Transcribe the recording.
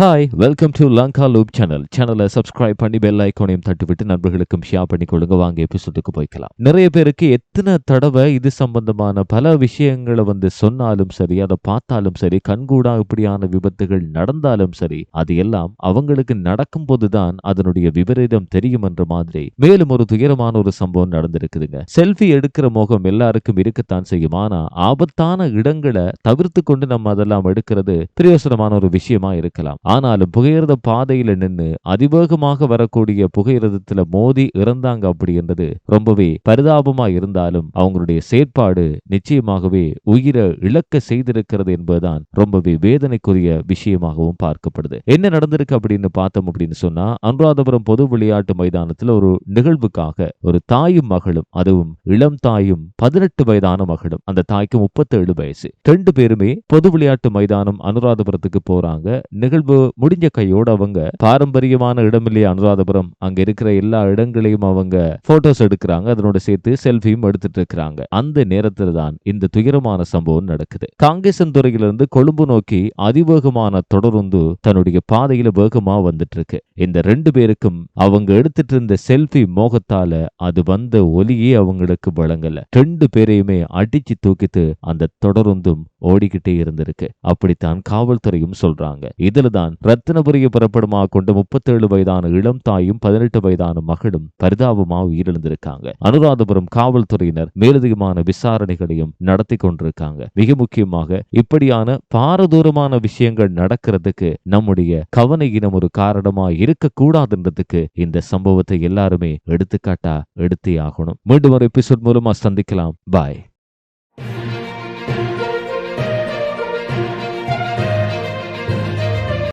Hi welcome to Lanka loop channel சேனலை subscribe பண்ணி bell ஐக்கானையும் தட்டுவிட்டு நண்பர்களுக்கும் ஷேர் பண்ணி கொடுங்க வாங்க எபிசோடுக்கு போய்க்கலாம். நிறைய பேருக்கு எத்தனை தடவை இது சம்பந்தமான பல விஷயங்களை வந்து சொன்னாலும் சரி அதை பார்த்தாலும் சரி கண்கூடா இப்படியான விபத்துகள் நடந்தாலும் சரி அது எல்லாம் அவங்களுக்கு நடக்கும் போதுதான் அதனுடைய விபரீதம் தெரியும் என்ற மாதிரி மேலும் ஒரு துயரமான ஒரு சம்பவம் நடந்திருக்குதுங்க. செல்ஃபி எடுக்கிற முகம் எல்லாருக்கும் இருக்கத்தான் செய்யும். ஆனா ஆபத்தான இடங்களை தவிர்த்து கொண்டு நம்ம அதெல்லாம் எடுக்கிறது பிரயோசனமான ஒரு விஷயமா இருக்கலாம். ஆனாலும் புகையிரத பாதையில நின்னு அதிவேகமாக வரக்கூடிய புகையிரதத்துல மோதி இறந்தாங்க அப்படின்றது ரொம்பவே பரிதாபமா இருந்தாலும் அவங்களுடைய செயற்பாடு நிச்சயமாகவே உயிரை இழக்க செய்திருக்கிறது என்பதுதான் ரொம்பவே வேதனைக்குரிய விஷயமாகவும் பார்க்கப்படுது. என்ன நடந்திருக்கு அப்படின்னு பார்த்தோம் அப்படின்னு சொன்னா அனுராதபுரம் பொது விளையாட்டு மைதானத்துல ஒரு நிகழ்வுக்காக ஒரு தாயும் மகளும் அதுவும் இளம் தாயும் பதினெட்டு வயதான மகளும் அந்த தாய்க்கு முப்பத்தேழு வயசு. ரெண்டு பேருமே பொது விளையாட்டு மைதானம் அனுராதபுரத்துக்கு போறாங்க. நிகழ்வு முடிஞ்ச கையோட அவங்க பாரம்பரியமான இடம் இல்லையா அனுராதபுரம் அங்க இருக்கிற எல்லா இடங்களையும் அவங்க போட்டோஸ் எடுக்கிறாங்க. அதனோட சேர்த்து செல்ஃபியும் எடுத்துட்டு இருக்கிறாங்க. அந்த நேரத்துல தான் இந்த துயரமான சம்பவம் நடக்குது. காங்கேசன்துறையிலிருந்து கொழும்பு நோக்கி அதிவேகமான தொடருந்து தன்னுடைய பாதையில வேகமா வந்துட்டு இருக்கு இந்த ரெண்டு பேருக்கும் அவங்க எடுத்துட்டு இருந்த செல்ஃபி மோகத்தால அது வந்த ஒலியே அவங்களுக்கு வழங்கல. ரெண்டு பேரையுமே அடிச்சு தூக்கிட்டு அந்த தொடருந்தும் ஓடிக்கிட்டே இருந்திருக்கு. அப்படித்தான் காவல்துறையும் சொல்றாங்க. இதுல தான் தான் ரத்தினபுரிய புறப்படுமா கொண்டு முப்பத்தேழு வயதான இளம் தாயும் பதினெட்டு வயதான மகளும் பரிதாபமா உயிரிழந்திருக்காங்க. அனுராதபுரம் காவல்துறையினர் மேலதிகமான விசாரணைகளையும் நடத்தி கொண்டிருக்காங்க. மிக முக்கியமாக இப்படியான பாரதூரமான விஷயங்கள் நடக்கிறதுக்கு நம்முடைய கவன இனம் ஒரு காரணமா இருக்கக்கூடாதுன்றதுக்கு இந்த சம்பவத்தை எல்லாருமே எடுத்துக்காட்டா எடுத்தே ஆகணும். மீண்டும் ஒரு எபிசோட் மூலமா சந்திக்கலாம். பாய்